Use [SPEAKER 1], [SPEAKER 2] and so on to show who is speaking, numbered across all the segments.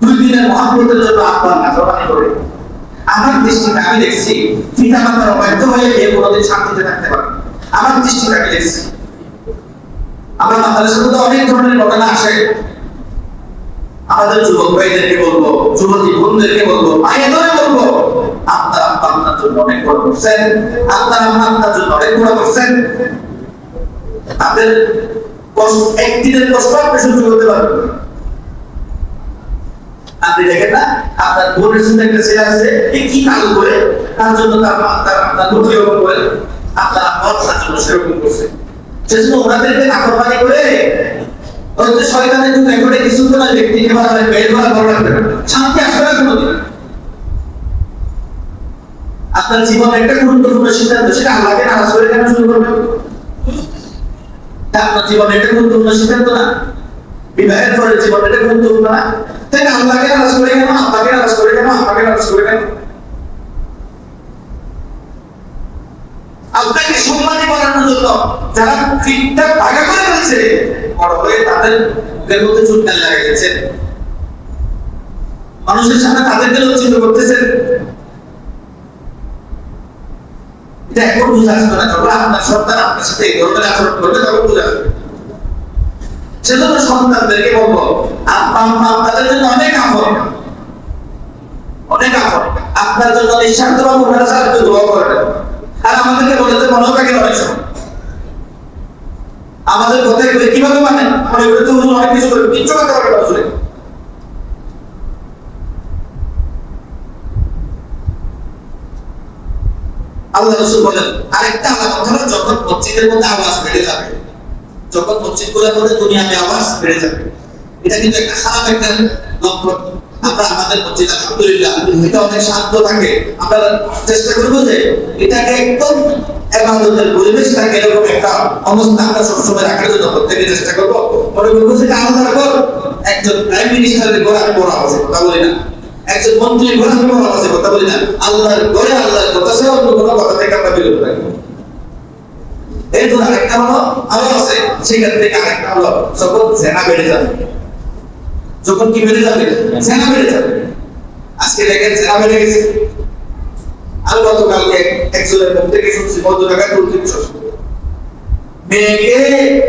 [SPEAKER 1] দুই দিনের মহাপ্রতের জন্য আহ্বান নাফরমানি করে। আমার দৃষ্টিতে আমি দেখছি, পিতা মাতার অবাধ্য হয়ে বিয়ে কোনোদিন শান্তিতে থাকতে পারে আমার দৃষ্টিতে আমি দেখছি। আমার মাতার সাথে তো অনেক ধরনের ঘটনা আসে। আমাদের যুবক ভাইদেরকে বলব, যুবতী বোনদেরকে বলব মায়েদেরকে বলব, আপনার আব্বা আপনার জন্য অনেক বড় করছেন। আপনার আম্মা আপনার জন্য অনেক বড় করছেন। তাদের কষ্ট, একদিনের কষ্ট আপনি সহ্য করতে পারবেন। আপনি দেখেন না, আপনার বোনের সাথে একটা ছেলে আছে এ কি কাজ করে? তার জন্য তার তার আপনার বোন এরকম করে। আপনার আব্বা জন্য সেরকম করছে। সেজন্য ওনাদেরকে করে হয়তো শয়তানের একবারে কিছু তো না বড় লাগবে শান্তি আসবে না আপনার জীবন একটা গুরুত্বপূর্ণ সিদ্ধান্ত, সেটা আল্লাহকে কেন শুরু আপনার জীবনে একটা গুরুত্বপূর্ণ সিদ্ধান্ত না? বিবাহের পরে জীবন এটা গুরুত্বপূর্ণ না? তাই আল্লাহকে নারাজ করে কেন? আল্লাহকে নারাজ করে কেন? আল্লাহকে নারাজ করে কেন? আপনাকে সম্মানী বানানোর জন্য যারা ঠিকঠাক ভাগা করে ফেলছে, বড় হয়ে তাদের মধ্যে চুটকাল লাগাই গেছে মানুষের সামনে তাদেরকে লজ্জিত করতেছেন এটা এখন বুঝে আসবে না। যখন আপনার সন্তান আপনার সাথে এই ধরনের আচরণ করবে, তখন বুঝে আসবে সেজন্য সন্তানদেরকে বলব জন্য অনেক অনেক আপন আপনার জন্য নিঃস্বার্থ বা ওনারা সাহায্য দোয়া করেন আর আমাদেরকে বলেছে মনোকাকে অনেক সময় আমাদের কথায় করে কীভাবে মানেন মনে করে তো অনেক কিছু করে কিচ্ছু হুজুরে। আল্লাহ রসুল বলেন, আরেকটা আলামত হলো যখন মসজিদের মধ্যে আওয়াজ বেড়ে যাবে। যখনগুলোর মধ্যে দুনিয়াতে আওয়াজ বেড়ে যাবে। এটা কিন্তু একটা খারাপ একটা লক্ষণ। আমরা আমাদের আলহামদুলিল্লাহ, এটা অনেক শান্ত থাকে। আমরা চেষ্টা করব যে এটাকে একদম এবাদতের পরিবেশ থাকে এরকম একটা অবস্থা আমরা সবসময় রাখার জন্য প্রত্যেকে চেষ্টা আলাদা কর একজন প্রাইম মিনিস্টারের আমি আছে কথা বলি না। একজন মন্ত্রীর ঘরে আমি বড় আছে কথা বলি না। আল্লাহর ঘরে আল্লাহর কথা ছাড়া অন্য কোনো কথা থেকে আমরা বিরত রাখি এরপর আরেকটা হলো আরও আছে সেখান থেকে আরেকটা হলো যখন জেনা বেড়ে যাবে, যখন কি বেড়ে যাবে? জেনা বেড়ে যাবে। আজকে দেখেন জেনা বেড়ে গেছে। আমি গতকালকে একজনের মুখ থেকে শুনছি কত টাকা তুলতে মেয়েকে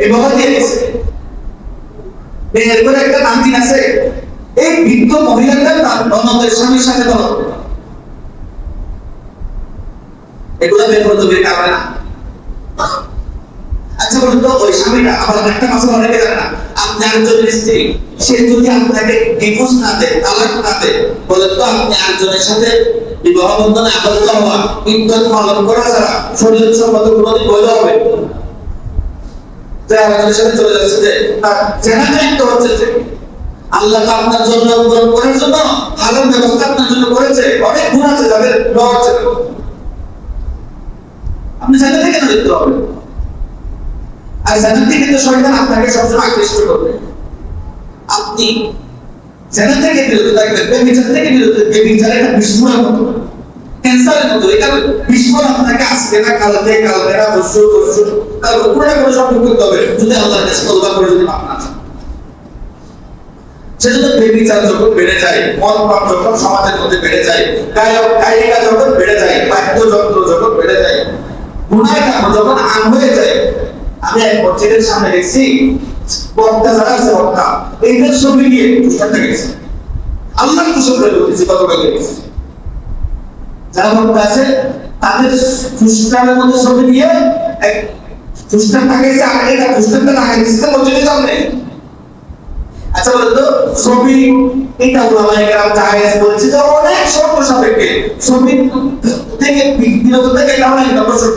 [SPEAKER 1] বিবাহ দিয়ে দিয়েছে মেয়ের করে একটা নামদিন আছে। এই বৃদ্ধ মহিলাটা ননদের স্বামীর সাথে বলো এগুলো বের করতে কারণে না। আচ্ছা বলুন তো, ওই স্বামীটা, আবার একটা মাসে অনেকে জানে না। আপনি একজনের স্ত্রী, সে যদি আপনাকে ডিভোর্স না দেয়, তালাক না দেয়, বলেন তো আপনি একজনের সাথে বিবাহ বন্ধনে আবদ্ধ হওয়া, ইজ্জত পালন করা ছাড়া শরীর সম্মত কোনোদিন বৈধ হবে? আরেকজনের সাথে চলে যাচ্ছে যে, তার হচ্ছে যে, আল্লাহ তো আপনার জন্য করার জন্য ব্যবস্থা আপনার জন্য করেছে, অনেক গুণ আছে যাদের আপনি জায়গা থেকে না দেখতে হবে আর জান্নাত থেকে তো শয়তান আপনাকে সবসময় আকৃষ্ট করবে। আপনি জান্নাত থেকে বিরত থাকবেন বেবিচার থেকে বিরত বেবিচার একটা বিস্ময়ের মতো ক্যান্সারের মতো, এটা বিস্ময় আপনাকে আসবে না, কালকে কালকে না, পরশু পরশু কাল কোনো না কোনো সম্পর্ক করতে হবে, যদি আল্লাহর কাছে তওবা করে, যদি মাপ না চান সেজন্য বেবিচার যখন বেড়ে যায় মদ পান যখন সমাজের মধ্যে বেড়ে যায়, গায়ক, গায়িকা যখন বেড়ে যায় বাদ্যযন্ত্র যখন বেড়ে যায় কাম যখন আম হয়ে যায় আমি এক মসজিদের সামনে দেখছি, বক্তা যারা আছে বক্তা এইদের ছবি নিয়ে অনুষ্ঠানটা গেছে। আল্লাহ কুসুম করে বলতেছি গতকাল গেছি। যারা বক্তা আছে, তাদের খ্রিস্টানের মধ্যে ছবি নিয়ে এক খ্রিস্টান লাগাইছে আর এটা খ্রিস্টানটা লাগাই দিচ্ছে মসজিদের সামনে। আচ্ছা বলেন তো ছবি এটা ওলামায়ে কেরাম জায়েজ বলছে যে অনেক শর্ত সাপেক্ষে ছবি থেকে বিরত থেকে এটা অনেক আবশ্যক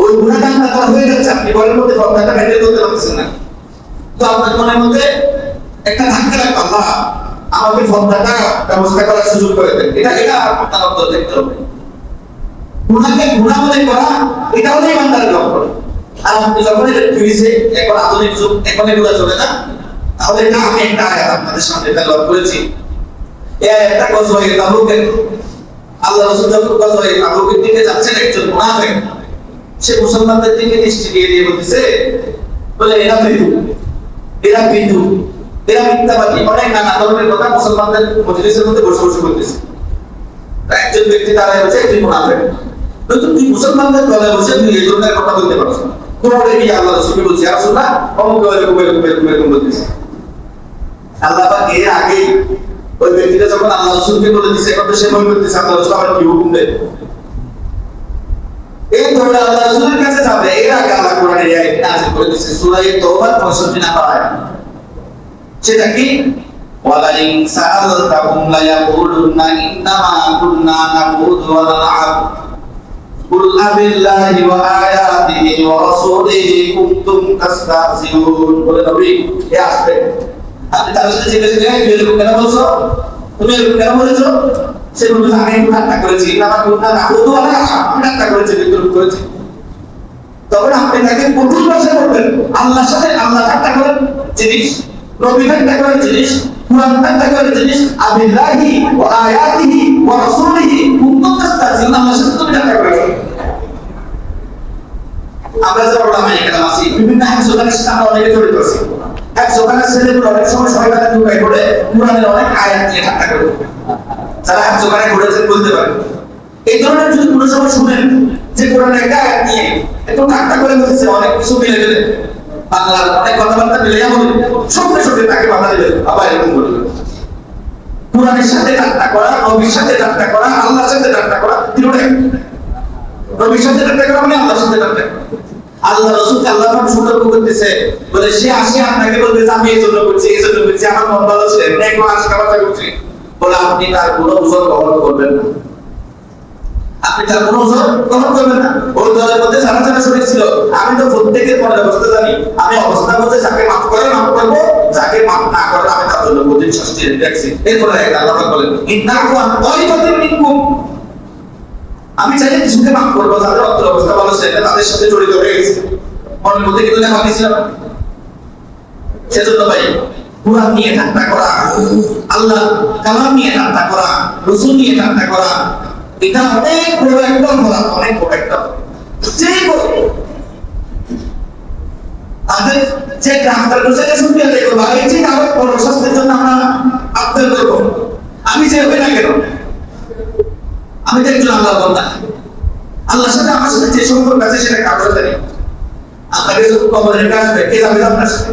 [SPEAKER 1] ওই গুণাটা আপনার হয়ে যাচ্ছে, আপনি বলের মধ্যে কথাটা মেনটেন করতে পারছেন না। তো আপনার মনের মধ্যে একটা ধাক্কা লাগবে, আল্লাহ আমাকে ফোনটা ব্যবস্থা করার সুযোগ করে দেন। এটা এটা আপনার অন্তর দেখতে হবে। গুণাকে গুণা মনে করা, এটা হলো ইমানদারের লক্ষণ। আর আপনি যখন এটা ফিরেছে এখন আধুনিক যুগ এখন এগুলো চলে না তাহলে এটা আমি একটা আয়াত আপনাদের সামনে তেলাওয়াত করেছি। এই আয়াতটা গজওয়ে তাবুকের আল্লাহ রাসূল যখন গজওয়ে তাবুকের দিকে যাচ্ছেন, একজন মুনাফিক। সে মুসলমানদের দিকে দৃষ্টি দিয়ে দিয়ে বলতেছে, বলে, এরা ফেতু এরা বিন্দু এরা মিথ্যাবাদী। অনেক নানা ধরনের কথা মুসলমানদের মজলিসের মধ্যে বসে বসে বলতেছে। একজন ব্যক্তি দাঁড়ায় হচ্ছে তুই মুনাফিক। কিন্তু তুই মুসলমানদের দলে বসে তুই এই ধরনের কথা বলতে পারছ তোমাদের কি আল্লাহ রসুলকে বলছি রাসূলুল্লাহ, অমুক এরকম এরকম এরকম এরকম বলতেছে। আল্লাহ এর আগে ওই ব্যক্তিটা যখন আল্লাহ রসুলকে বলে দিছে, এখন তো সে আল্লাহ রসুল কি হুকুম দেয়? এই ধরনের আল্লাহ রাসূলের কাছে যাবে এর আগে আল্লাহ কোরআনে আয়াত নাযিল করে দিয়েছে, সূরা তওবার 65 নম্বর আয়াত। সেটা কি? ওয়ালাইন সাআলতাহুম লা ইয়াকুলুনা ইন্নামা কুননা নাবুদু ওয়া নালআব কুল তার সাথে কেন বলছো? তুমি কেন বলেছ? সে বলবে আমি একটু ঠাট্টা করেছি কুননা নাকুযু ওয়া নালআব আমি ঠাট্টা করেছি বিদ্রুপ করেছি। তখন আপনি তাকে কঠোর ভাষায় বলবেন আল্লাহর সাথে আল্লাহ ঠাট্টা করেন, জিনিস ঠাট্টা করেন, জিনিস, কুরআন ঠাট্টা করেন, জিনিস আয়াতিহি আল্লাহর সাথে তুমি ঠাট্টা আমরা যে ওলামা ইকরাম আছি, বিভিন্ন হাদিস আমরা অনেকে জড়িত এক ছেলেগুলো অনেক সময় সবাই ঢুকাই করে, কুরআনের অনেক আয়াত নিয়ে ঠাট্টা করে। যারা হাদিস ওখানে ঘুরেছেন বলতে পারেন এই ধরনের যদি কোনো শুনেন যে কোরআনের একটা আয়াত নিয়ে একটু করে বলছে, অনেক কিছু মিলে গেলে, বাংলার অনেক কথাবার্তা মিলে সঙ্গে সঙ্গে তাকে বাধা দিবে, আবার এরকম কোরআনের সাথে ঠাট্টা করা, নবীর সাথে ঠাট্টা করা, আল্লাহর সাথে ঠাট্টা করা তিনটা নবীর সাথে ঠাট্টা করা মানে আল্লাহর সাথে ঠাট্টা করা। আল্লাহ রসুলকে আল্লাহ সতর্ক করতেছে। বলে, সে আসে আপনাকে বলবে যে, আমি এই জন্য করছি, এই জন্য করছি, আমার মন ভালো ছিল, এমনি কথা করছি বলে, আপনি তার কোনো ওজন গ্রহণ করবেন না। আপনি তার গ্রহণ করবেন না। ওই দলের মধ্যে যারা যারা শরীর ছিল, আমি তো প্রত্যেকের মনের অবস্থা জানি। আমি অবস্থা বলতে যাকে মাফ করে মাফ করব। যাকে মাফ না করে আমি তার জন্য শাস্তি রাখছি। এরপরে আল্লাহ বলেন মিনকুম। আমি চাইলে কিছুকে মাফ করব, যাদের অর্থ অবস্থা ভালো, সেটা তাদের সাথে জড়িত হয়ে গেছে। মনের মধ্যে কিন্তু সেজন্য ভাই কোরআন নিয়ে ঠাট্টা করা, আল্লাহ কালাম নিয়ে ঠাট্টা করা, রসুল নিয়ে ঠাট্টা করা, এটা অনেক বড় একটা অপরাধ অনেক বড় একটা যে তাদের যে ডাক্তার বসে শুনতে দেখো এই যে কাগজ বড় স্বাস্থ্যের জন্য আমরা আবদার করব। আমি যে হবে না কেন? আমি তো আল্লাহ বান্দা। আল্লাহর সাথে আমার সাথে যে সম্পর্ক আছে সেটা কারোর নেই আপনাকে যখন কবরে রেখে আসবে, কে যাবে আপনার সাথে?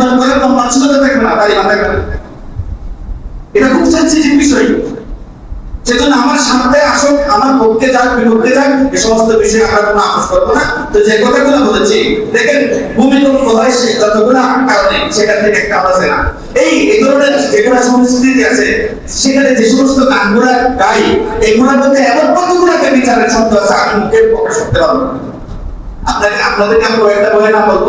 [SPEAKER 1] না করে কোনো মানসিকতা থাকবে না, তাই না এটা খুব সেন্সিটিভ বিষয়। সেজন্য আমার সামনে আসুক, আমার পক্ষে যাক বিপক্ষে যাক, এ সমস্ত বিষয়ে আমরা কোনো আপোষ করব না। তো যে কথাগুলো বলেছি, দেখেন, ভূমিকম্প হয় সে যতগুলো কারণে, সেখান থেকে একটা আছে না এই এই ধরনের যেগুলো সংস্কৃতি আছে, সেখানে যে সমস্ত গানগুলা গাই, এগুলোর মধ্যে এমন কতগুলোকে বিচারের শব্দ আছে, আমি মুখে প্রকাশ করতে পারব আপনাকে, আপনাদেরকে আমি কয়েকটা বইয়ের নাম বলব।